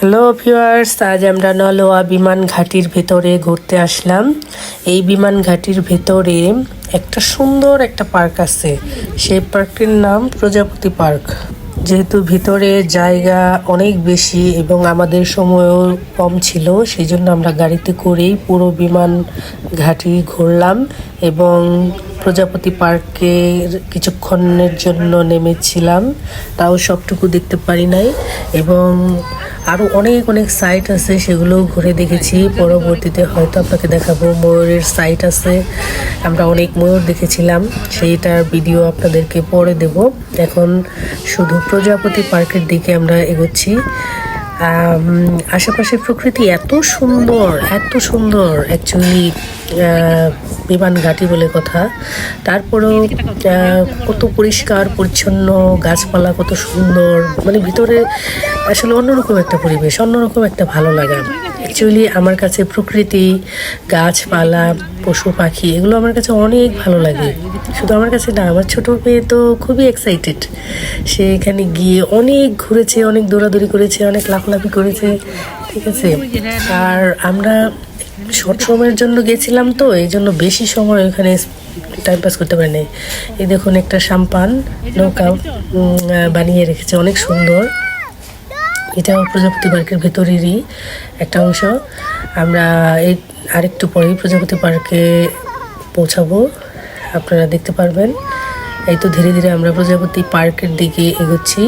Hello viewers আজ আমরা নলোয়া বিমান ঘাটির ভেতরে ঘুরতে আসলাম। এই বিমান ঘাটির ভেতরে একটা সুন্দর একটা পার্ক আছে। সেই পার্কটির নাম প্রজাপতি পার্ক। যেহেতু ভিতরে জায়গা অনেক বেশি এবং আমাদের সময়ও কম ছিল সেই জন্য আমরা গাড়িতে করেই পুরো বিমান ঘাটি ঘুরলাম এবং প্রজাপতি পার্কের কিছুক্ষণের জন্য নেমেছিলাম, তাও সবটুকু দেখতে পারি নাই এবং আরও অনেক অনেক সাইট আছে সেগুলোও ঘুরে দেখেছি। পরবর্তীতে হয়তো আপনাকে দেখাবো ময়ূরের সাইট আছে। আমরা অনেক ময়ূর দেখেছিলাম, সেইটার ভিডিও আপনাদেরকে পরে দেব। এখন শুধু প্রজাপতি পার্কের দিকে আমরা এগোচ্ছি। আশেপাশের প্রকৃতি এত সুন্দর এত সুন্দর অ্যাকচুয়ালি বিমান ঘাটি বলে কথা। তারপরেও কত পরিষ্কার, পরিচ্ছন্ন, গাছপালা কত সুন্দর। মানে ভিতরে আসলে অন্যরকম একটা পরিবেশ, অন্যরকম একটা ভালো লাগা। অ্যাকচুয়ালি আমার কাছে প্রকৃতি, গাছপালা, পশু পাখি, এগুলো আমার কাছে অনেক ভালো লাগে। শুধু আমার কাছে না, আমার ছোট মেয়ে তো খুবই এক্সাইটেড সে এখানে গিয়ে অনেক ঘুরেছে, অনেক দৌড়াদৌড়ি করেছে, অনেক লাফালাফি করেছে, ঠিক আছে? আর আমরা শর্ট সময়ের জন্য গেছিলাম তো, এই জন্য বেশি সময় ওখানে টাইম পাস করতে পারিনি। এই দেখুন একটা সাম্পান নৌকা বানিয়ে রেখেছে, অনেক সুন্দর। এটাও প্রজাপতি পার্কের ভেতরেরই একটা অংশ। আমরা এই আরেকটু পরেই প্রজাপতি পার্কে পৌঁছাবো। আপনারা দেখতে পারবেন। এই তো ধীরে ধীরে আমরা প্রজাপতি পার্কের দিকে এগোচ্ছি।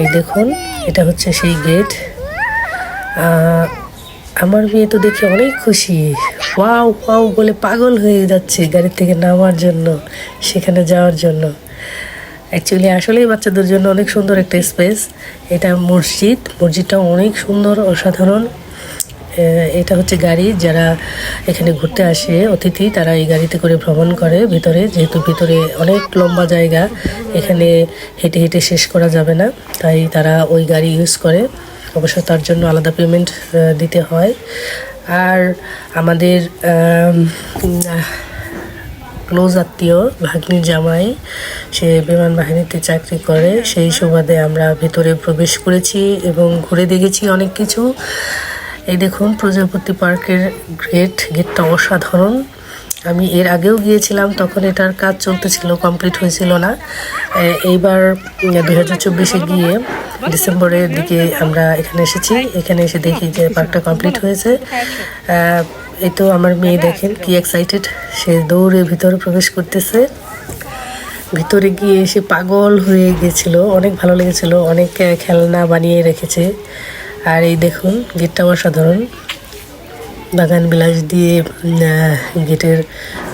এই দেখুন, এটা হচ্ছে সেই গেট। আমার মেয়ে তো দেখে অনেক খুশি। ওয়াও ওয়াও বলে পাগল হয়ে যাচ্ছে গাড়ি থেকে নামার জন্য, সেখানে যাওয়ার জন্য। অ্যাকচুয়ালি আসলেই বাচ্চাদের জন্য অনেক সুন্দর একটা স্পেস এটা মসজিদ। মসজিদটা অনেক সুন্দর, অসাধারণ। এটা হচ্ছে গাড়ি। যারা এখানে ঘুরতে আসে, অতিথি, তারা এই গাড়িতে করে ভ্রমণ করে ভিতরে। যেহেতু ভিতরে অনেক লম্বা জায়গা, এখানে হেঁটে হেঁটে শেষ করা যাবে না। তাই তারা ওই গাড়ি ইউজ করে। অবশ্য তার জন্য আলাদা পেমেন্ট দিতে হয়। আর আমাদের ক্লোজ আত্মীয় ভাগ্নির জামাই, সে বিমান বাহিনীতে চাকরি করে। সেই সুবাদে আমরা ভেতরে প্রবেশ করেছি এবং ঘুরে দেখেছি অনেক কিছু। এই দেখুন, প্রজাপতি পার্কের গেট গেটটা অসাধারণ। আমি এর আগেও গিয়েছিলাম, তখন এটার কাজ চলতেছিল কমপ্লিট হয়েছিল না। এইবার দুই হাজার চব্বিশে গিয়ে ডিসেম্বরের দিকে আমরা এখানে এসেছি। এখানে এসে দেখি যে পার্কটা কমপ্লিট হয়েছে। এই তো আমার মেয়ে দেখেন কি এক্সাইটেড সে দৌড়ে ভিতরে প্রবেশ করতেছে। ভিতরে গিয়ে সে পাগল হয়ে গেছিল। অনেক ভালো লেগেছিল। অনেক খেলনা বানিয়ে রেখেছে। আর এই দেখুন গেটটা অসাধারণ। বাগান বিলাস দিয়ে গেটের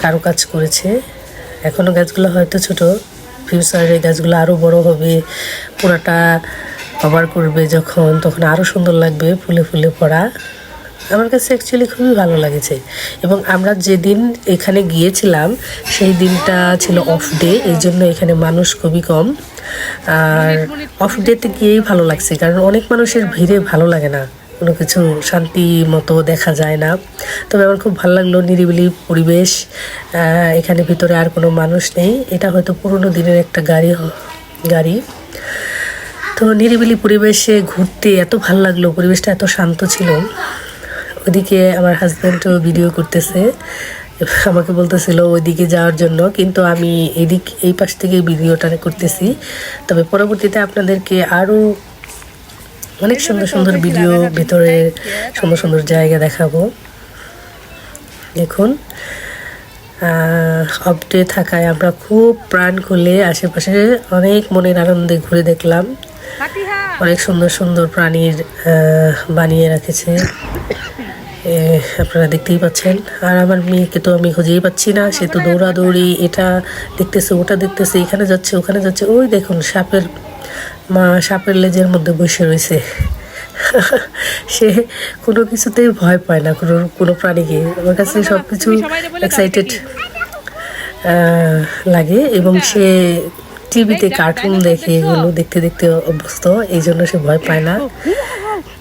কারুকাজ করেছে। এখনও গাছগুলো হয়তো ছোট। ফিউচারে গাছগুলো আরও বড় হবে। পুরাটা কভার করবে যখন। তখন আরও সুন্দর লাগবে ফুলে ফুলে পড়া আমার কাছে অ্যাকচুয়ালি খুবই ভালো লাগেছে। এবং আমরা যেদিন এখানে গিয়েছিলাম, সেই দিনটা ছিল অফ ডে এই জন্য এখানে মানুষ খুবই কম। আর অফ ডেতে গিয়েই ভালো লাগছে, কারণ অনেক মানুষের ভিড়ে ভালো লাগে না। কোনো কিছু শান্তি মতো দেখা যায় না। তবে আমার খুব ভালো লাগল নিরিবিলি পরিবেশ এখানে ভিতরে আর কোনো মানুষ নেই। এটা হয়তো পুরোনো দিনের একটা গাড়ি গাড়ি। তো নিরিবিলি পরিবেশে ঘুরতে এত ভালো লাগল, পরিবেশটা এত শান্ত ছিল। ওদিকে আমার হাজব্যান্ডও ভিডিও করতেছে। আমাকে বলতেছিল ওইদিকে যাওয়ার জন্য কিন্তু আমি এদিক এই পাশ থেকে ভিডিওটা করতেছি। তবে পরবর্তীতে আপনাদেরকে আরও অনেক সুন্দর সুন্দর ভিডিও ভিতরে সুন্দর সুন্দর জায়গা দেখাবো। দেখুন অপডে থাকায় আমরা খুব প্রাণ খুলে আশেপাশে অনেক মনের আনন্দে ঘুরে দেখলাম। অনেক সুন্দর সুন্দর প্রাণীর বানিয়ে রেখেছে। আপনারা দেখতেই পাচ্ছেন। আর আমার মেয়েকে তো আমি খুঁজেই পাচ্ছি না। সে তো দৌড়াদৌড়ি এটা দেখতেছে ওটা দেখতেছে এখানে যাচ্ছে ওখানে যাচ্ছে। ওই দেখুন সাপের মা সাপের লেজের মধ্যে বসে রয়েছে। সে কোনো কিছুতেই ভয় পায় না কোনো কোনো প্রাণীকে। আমার কাছে সব কিছু এক্সাইটেড লাগে এবং সে টিভিতে কার্টুন দেখে এগুলো দেখতে দেখতে অভ্যস্ত এই জন্য সে ভয় পায় না।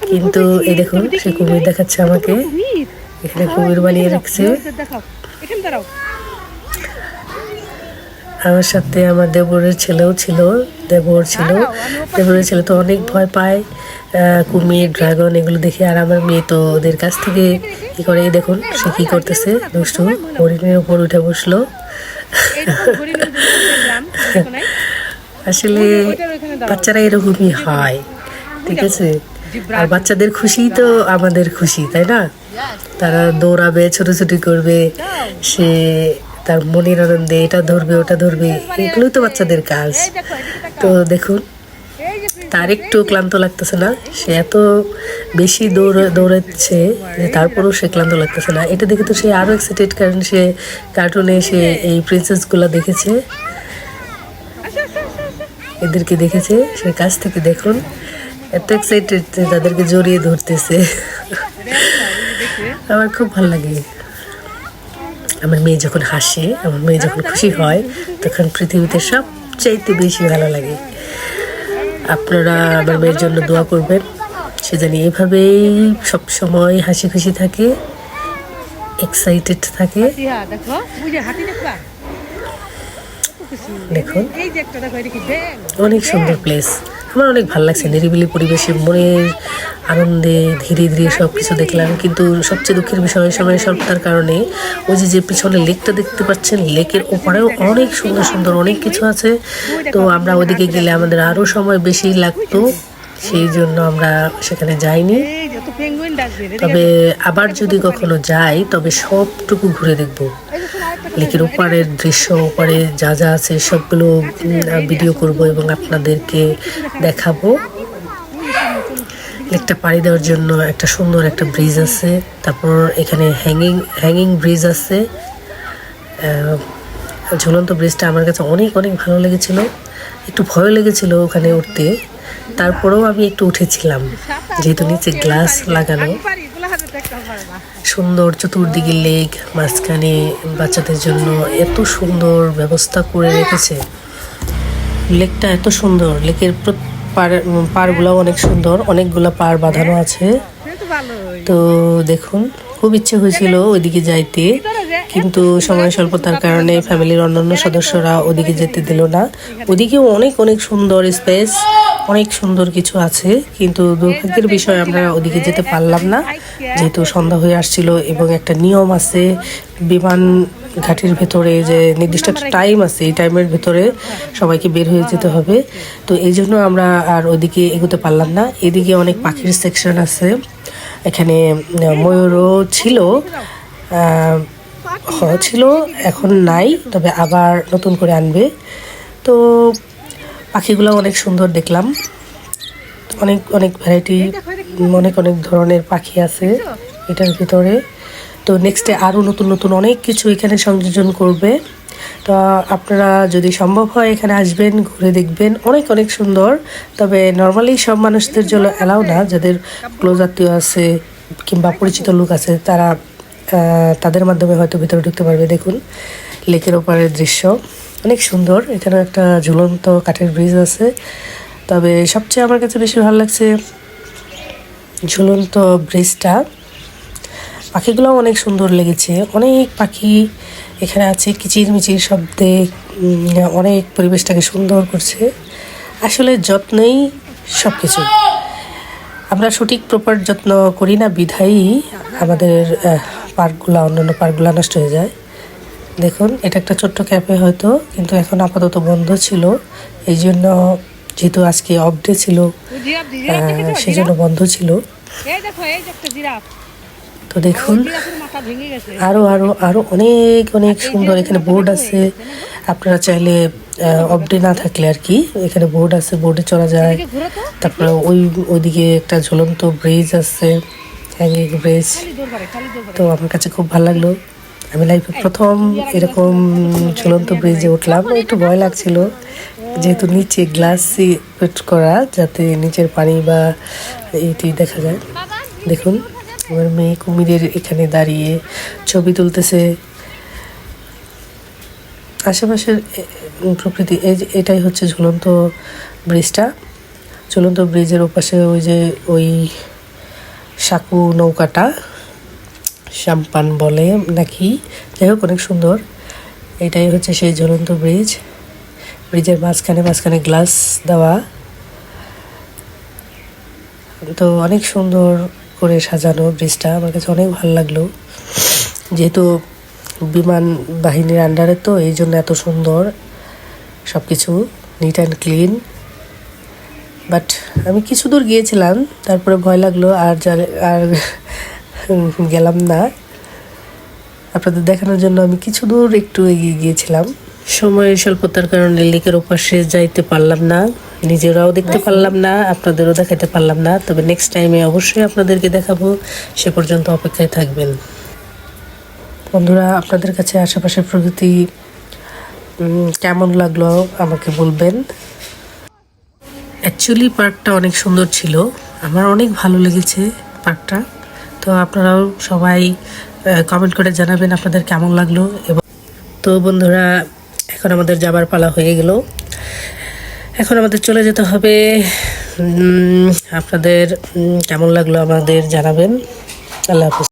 কিন্তু এই দেখুন সে কুমির দেখাচ্ছে আমাকে। এখানে কুমির বানিয়ে রাখছে। আমার সাথে আমার দেবরের ছেলেও ছিল, দেবর ছিল। দেবরের ছেলে তো অনেক ভয় পায় কুমির, ড্রাগন এগুলো দেখে। আর আমার মেয়ে তো ওদের কাছ থেকে কি করে? দেখুন, সে কী করতেছে? দুষ্টু, হরিণের উপর উঠে বসল। আসলে বাচ্চারা এরকমই হয়, ঠিক আছে? আর বাচ্চাদের খুশি তো আমাদের খুশি, তাই না? তারা দৌড়াবে, ছোটাছুটি করবে, সে তার মনের আনন্দে এটা ধরবে, ওটা ধরবে, এগুলোই তো বাচ্চাদের কাজ। তো দেখুন, তার একটু ক্লান্ত লাগতেছে না? সে এত বেশি দৌড়, দৌড়াচ্ছে যে তারপরেও সে ক্লান্ত লাগতেছে না। এটা দেখে তো সে আরও এক্সাইটেড কারণ সে কার্টুনে সে এই প্রিন্সেসগুলো দেখেছে। এদেরকে দেখেছে, সে কাছ থেকে দেখুন। এত এক্সাইটেড তাদেরকে জড়িয়ে ধরতেছে। আমার খুব ভালো লাগে। আমার মেয়ে যখন হাসে, আমার মেয়ে যখন খুশি হয়, তখন পৃথিবীতে সবচাইতে বেশি ভালো লাগে। আপনারা আমার মেয়ের জন্য দোয়া করবেন। সে জানি এভাবেই সবসময় হাসি খুশি থাকে এক্সাইটেড থাকে দেখো বুঝে হাতি দেখবা দেখুন। অনেক সুন্দর প্লেস আমার অনেক ভালো লাগছে নিরিবিলি পরিবেশে মনের আনন্দে ধীরে ধীরে সব কিছু দেখলাম। কিন্তু সবচেয়ে দুঃখের বিষয় সময় স্বল্পতার কারণে ওই যে যে পিছনে লেকটা দেখতে পাচ্ছেন লেকের ওপরেও অনেক সুন্দর সুন্দর অনেক কিছু আছে। তো আমরা ওদিকে গেলে আমাদের আরও সময় বেশি লাগতো। সেই জন্য আমরা সেখানে যাইনি। তবে আবার যদি কখনো যাই, তবে সবটুকু ঘুরে দেখব। লেকের ওপারের দৃশ্য, ওপারে যা যা আছে, সবগুলো ভিডিও করব এবং আপনাদেরকে দেখাবো। লেকটা পাড়ি দেওয়ার জন্য একটা সুন্দর একটা ব্রিজ আছে। তারপর এখানে হ্যাঙ্গিং হ্যাঙ্গিং ব্রিজ আছে। ঝুলন্ত ব্রিজটা আমার কাছে অনেক অনেক ভালো লেগেছিল। একটু ভয় লেগেছিল ওখানে উঠতে। তারপরেও আমি একটু উঠেছিলাম। যেহেতু নিচে গ্লাস লাগানো। সুন্দর চতুর্দিকে লেক মাঝখানে বাচ্চাদের জন্য এত সুন্দর ব্যবস্থা করে রেখেছে। লেকটা এত সুন্দর। লেকের পাড়গুলো অনেক সুন্দর। অনেকগুলো পাড় বাঁধানো আছে। তো দেখুন খুব ইচ্ছে হয়েছিল ওইদিকে যাইতে, কিন্তু সময় স্বল্পতার কারণে ফ্যামিলির অন্যান্য সদস্যরা ওদিকে যেতে দিল না। ওদিকেও অনেক অনেক সুন্দর স্পেস, অনেক সুন্দর কিছু আছে, কিন্তু দুর্ভাগ্যের বিষয় আমরা ওদিকে যেতে পারলাম না। যেহেতু সন্ধ্যা হয়ে আসছিল এবং একটা নিয়ম আছে, বিমান ঘাটির ভেতরে যে নির্দিষ্ট একটা টাইম আছে, এই টাইমের ভেতরে সবাইকে বের হয়ে যেতে হবে। তো এই জন্য আমরা আর ওদিকে এগোতে পারলাম না। এদিকে অনেক পাখির সেকশন আছে। এখানে ময়ূরও ছিল ছিল, এখন নাই, তবে আবার নতুন করে আনবে। তো পাখিগুলো অনেক সুন্দর দেখলাম। অনেক অনেক ভ্যারাইটি অনেক অনেক ধরনের পাখি আছে এটার ভিতরে। তো নেক্সটে আরও নতুন নতুন অনেক কিছু এখানে সংযোজন করবে। তো আপনারা যদি সম্ভব হয় এখানে আসবেন, ঘুরে দেখবেন। অনেক অনেক সুন্দর। তবে নর্মালি সব মানুষদের জন্য অ্যালাউ না। যাদের ক্লোজ আত্মীয় আছে কিংবা পরিচিত লোক আছে, তারা তাদের মাধ্যমে হয়তো ভিতরে ঢুকতে পারবে। দেখুন, লেকের ওপারের দৃশ্য। অনেক সুন্দর। এখানে একটা ঝুলন্ত কাঠের ব্রিজ আছে। তবে সবচেয়ে আমার কাছে বেশি ভালো লাগছে ঝুলন্ত ব্রিজটা পাখিগুলো অনেক সুন্দর লেগেছে। অনেক পাখি এখানে আছে কিচিরমিচির শব্দে অনেক পরিবেশটাকে সুন্দর করছে। আসলে যত্নেই সব কিছু আমরা সঠিক প্রপার যত্ন করি না বিধায়ী আমাদের পার্কগুলো অন্যান্য পার্কগুলো নষ্ট হয়ে যায়। দেখুন এটা একটা ছোট্ট ক্যাফে হয়তো কিন্তু এখন আপাতত বন্ধ ছিল। এই জন্য যেহেতু আজকে অফ ডে ছিল সেই জন্য বন্ধ ছিল। তো দেখুন জিরাফের মাথা ভেঙে গেছে আরও আরও আরও অনেক অনেক সুন্দর এখানে বোর্ড আছে। আপনারা চাইলে অপডে না থাকলে আর কি, এখানে বোর্ড আছে, বোর্ডে চলা যায়। তারপরে ওই, ওইদিকে একটা ঝুলন্ত ব্রিজ আছে হ্যাঙ্গিং ব্রিজ। তো আমার কাছে খুব ভালো লাগল। আমি লাইফে প্রথম এরকম ঝুলন্ত ব্রিজে উঠলাম। একটু ভয় লাগছিল, যেহেতু নিচে গ্লাস ফিট করা, যাতে নিচের পানি বা এইটি দেখা যায়। দেখুন আমার মেয়ে কুমিরের এখানে দাঁড়িয়ে ছবি তুলতেছে। আশেপাশের প্রকৃতি, এই যে এটাই হচ্ছে ঝুলন্ত ব্রিজটা। ঝুলন্ত ব্রিজের ওপাশে ওই যে ওই সাকু নৌকাটা, শ্যাম্পান বলে নাকি? যাই হোক, অনেক সুন্দর। এটাই হচ্ছে সেই ঝুলন্ত ব্রিজ। ব্রিজের মাঝখানে মাঝখানে গ্লাস দেওয়া। তো অনেক সুন্দর করে সাজানো ব্রিজটা আমার কাছে অনেক ভালো লাগল। যেহেতু বিমান বাহিনীর আন্ডারে তো, এই জন্য এত সুন্দর সব কিছু নিট অ্যান্ড ক্লিন বাট আমি কিছু দূর গিয়েছিলাম, তারপরে ভয় লাগল, আর আর গেলাম না। আপনাদের দেখানোর জন্য আমি কিছু দূর একটু এগিয়ে গিয়েছিলাম। সময়ের স্বল্পতার কারণে লেকের ওপাশে যাইতে পারলাম না। নিজেরাও দেখতে পারলাম না আপনাদেরও দেখাতে পারলাম না। তবে নেক্সট টাইমে অবশ্যই আপনাদেরকে দেখাবো। সে পর্যন্ত অপেক্ষায় থাকবেন। বন্ধুরা আপনাদের কাছে আশেপাশের প্রকৃতি কেমন লাগল আমাকে বলবেন। অ্যাকচুয়ালি পার্কটা অনেক সুন্দর ছিল। আমার অনেক ভালো লেগেছে পার্কটা তো আপনারাও সবাই কমেন্ট করে জানাবেন আপনাদের কেমন লাগল। এবং তো বন্ধুরা এখন আমাদের যাবার পালা হয়ে গেল। এখন আমাদের চলে যেতে হবে আপনাদের কেমন লাগল আমাদের জানাবেন? আল্লাহ হাফিজ।